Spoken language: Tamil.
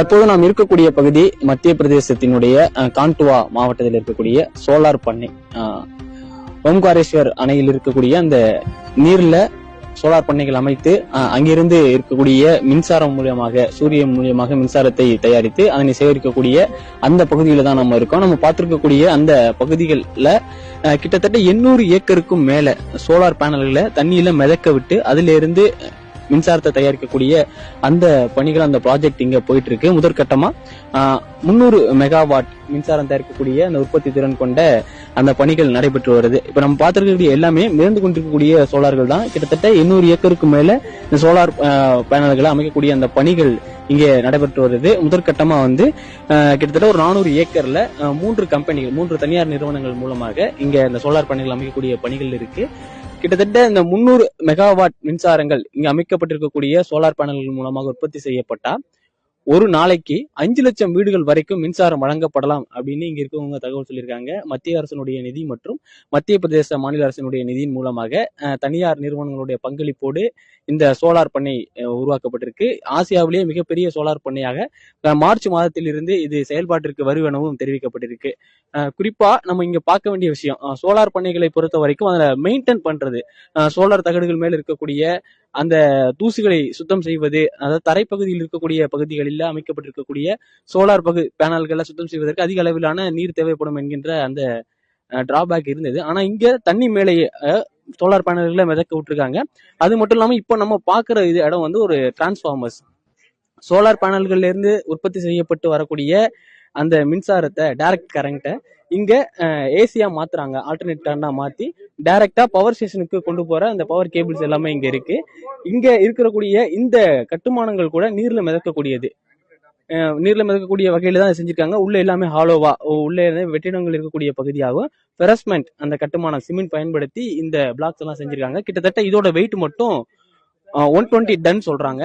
தற்போது நாம் இருக்கக்கூடிய பகுதி மத்திய பிரதேசத்தினுடைய காண்டுவா மாவட்டத்தில் இருக்கக்கூடிய சோலார் பண்ணை ஓம்காரேஸ்வர் அணையில் இருக்கக்கூடிய அந்த நீர்ல சோலார் பண்ணைகள் அமைத்து அஹ், அங்கிருந்து இருக்கக்கூடிய மின்சாரம் மூலியமாக சூரியன் மூலியமாக மின்சாரத்தை தயாரித்து அதனை சேகரிக்கக்கூடிய அந்த பகுதியில தான் நம்ம இருக்கோம். நம்ம பார்த்திருக்கக்கூடிய அந்த பகுதிகளில் கிட்டத்தட்ட எண்ணூறு ஏக்கருக்கும் மேல சோலார் பேனல்களை தண்ணியில மிதக்க விட்டு அதுல இருந்து மின்சாரத்தை தயாரிக்கக்கூடிய அந்த பணிகள் அந்த ப்ராஜெக்ட் இங்க போயிட்டு இருக்கு முதற்கட்டமா முன்னூறு மெகாவாட் மின்சாரம் தயாரிக்கக்கூடிய அந்த உற்பத்தி திறன் கொண்ட அந்த பணிகள் நடைபெற்று வருது. இப்ப நம்ம பார்த்திருக்கக்கூடிய எல்லாமே மிதந்து கொண்டிருக்கக்கூடிய சோலார்கள் தான். கிட்டத்தட்ட எண்ணூறு ஏக்கருக்கு மேல இந்த சோலார் பேனல்களை அமைக்கக்கூடிய அந்த பணிகள் இங்கே நடைபெற்று வருது. முதற்கட்டமா வந்து கிட்டத்தட்ட ஒரு நானூறு ஏக்கர்ல மூன்று கம்பெனிகள் மூன்று தனியார் நிறுவனங்கள் மூலமாக இங்க இந்த சோலார் பணிகள் அமைக்கக்கூடிய பணிகள் இருக்கு. கிட்டத்தட்ட இந்த முன்னூறு மெகாவாட் மின்சாரங்கள் இங்க அமைக்கப்பட்டிருக்கக்கூடிய சோலார் பேனல்கள் மூலமாக உற்பத்தி செய்யப்பட்டா ஒரு நாளைக்கு அஞ்சு லட்சம் வீடுகள் வரைக்கும் மின்சாரம் வழங்கப்படலாம் அப்படின்னு இங்க இருக்கவங்க தகவல் சொல்லியிருக்காங்க. மத்திய அரசினுடைய நிதி மற்றும் மத்திய பிரதேச மாநில அரசினுடைய நிதியின் மூலமாக தனியார் நிறுவனங்களுடைய பங்களிப்போடு இந்த சோலார் பண்ணை உருவாக்கப்பட்டிருக்கு. ஆசியாவிலேயே மிகப்பெரிய சோலார் பண்ணையாக மார்ச் மாதத்திலிருந்து இது செயல்பாட்டிற்கு வருவெனவும் தெரிவிக்கப்பட்டிருக்கு. குறிப்பா நம்ம இங்க பார்க்க வேண்டிய விஷயம் சோலார் பண்ணைகளை பொறுத்த வரைக்கும் அதில் மெயின்டைன் பண்றது சோலார் தகடுகள் மேல் இருக்கக்கூடிய அந்த தூசுகளை சுத்தம் செய்வது அதாவது தரைப்பகுதியில் இருக்கக்கூடிய பகுதிகளில் அமைக்கப்பட்டிருக்கக்கூடிய சோலார் பகு பேனல்களை சுத்தம் செய்வதற்கு அதிக அளவிலான நீர் தேவைப்படும் என்கின்ற அந்த டிராபேக் இருந்தது. ஆனா இங்க தண்ணி மேலேயே சோலார் பேனல்களை மிதக்க விட்டுருக்காங்க. அது மட்டும் இல்லாம இப்போ நம்ம பாக்குற இது இடம் வந்து ஒரு டிரான்ஸ்ஃபார்மர்ஸ் சோலார் பேனல்கள்ல இருந்து உற்பத்தி செய்யப்பட்டு வரக்கூடிய அந்த மின்சாரத்தை டைரக்ட் கரண்ட்டை இங்க ஏசியா மாத்துறாங்க. ஆல்டர்னேட் கரண்டா மாத்தி டைரக்டா பவர் ஸ்டேஷனுக்கு கொண்டு போற அந்த பவர் கேபிள்ஸ் எல்லாமே இங்க இருக்கு. இங்க இருக்கக்கூடிய இந்த கட்டுமானங்கள் கூட நீர்ல மிதக்கக்கூடியது. நீர்ல மிதக்கக்கூடிய வகையில தான் செஞ்சிருக்காங்க. உள்ள எல்லாமே ஹாலோவா உள்ள இருந்து வெற்றிடங்கள் இருக்கக்கூடிய பகுதியாகும் பெரஸ்மெண்ட் அந்த கட்டுமானம் சிமெண்ட் பயன்படுத்தி இந்த பிளாக்ஸ் எல்லாம் செஞ்சிருக்காங்க. கிட்டத்தட்ட இதோட வெயிட் மட்டும் ஒன் டுவெண்ட்டி டன் சொல்றாங்க.